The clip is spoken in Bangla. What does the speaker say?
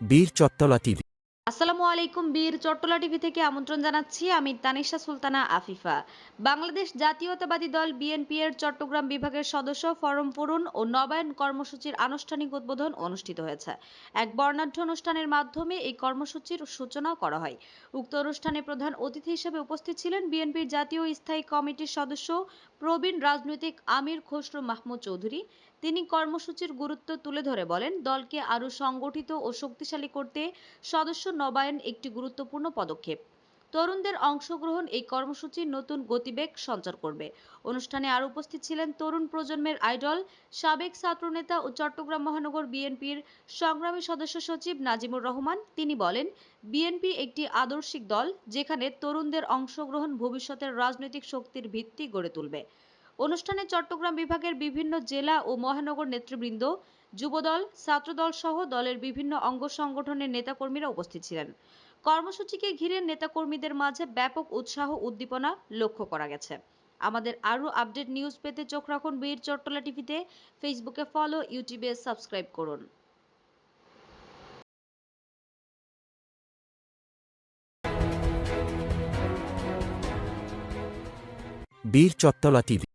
বীর চত্তলা টিভি আসসালামু আলাইকুম বীর চট্টলা টিভি থেকে আমন্ত্রণ জানাচ্ছি আমি তানিশা সুলতানা আফিফা। বাংলাদেশ জাতীয়তাবাদী দল বিএনপি এর চট্টগ্রাম বিভাগের সদস্য ফরম পূরণ ও নবায়ন কর্মসূচির আনুষ্ঠানিক উদ্বোধন অনুষ্ঠিত হয়েছে। এক বর্ণাঢ্য অনুষ্ঠানের মাধ্যমে এই কর্মসূচির সূচনা করা হয়। উক্ত অনুষ্ঠানে প্রধান অতিথি হিসেবে উপস্থিত ছিলেন বিএনপির জাতীয় স্থায়ী কমিটির সদস্য প্রবীণ রাজনৈতিক আমির খসরু মাহমুদ চৌধুরী। তিনি কর্মসূচির গুরুত্ব তুলে ধরে বলেন, দলকে আরও সংগঠিত ও শক্তিশালী করতে সদস্য নবায়ন একটি গুরুত্বপূর্ণ পদক্ষেপ। তরুণদের অংশগ্রহণ এই কর্মসূচির নতুন গতিবেগ সঞ্চার করবে। অনুষ্ঠানে আরও উপস্থিত ছিলেন তরুণ প্রজন্মের আইডল, সাবেক ছাত্রনেতা ও চট্টগ্রাম মহানগর বিএনপির সংগ্রামী সদস্য সচিব নাজিমুর রহমান। তিনি বলেন, বিএনপি একটি আদর্শিক দল যেখানে তরুণদের অংশগ্রহণ ভবিষ্যতের রাজনৈতিক শক্তির ভিত্তি গড়ে তুলবে। অনুষ্ঠানে চট্টগ্রাম বিভাগের বিভিন্ন জেলা ও মহানগর নেতৃবৃন্দ, যুবদল, ছাত্রদল সহ দলের বিভিন্ন অঙ্গ সংগঠনের নেতাকর্মীরা উপস্থিত ছিলেন। কর্মসূচিকে ঘিরে নেতাকর্মীদের মাঝে ব্যাপক উৎসাহ উদ্দীপনা লক্ষ্য করা গেছে। আমাদের আরও আপডেট নিউজ পেতে চোখ রাখুন বীর চট্টলা টিভিতে। ফেসবুকে ফলো, ইউটিউবে সাবস্ক্রাইব করুন। বীর চত্তলা টিভি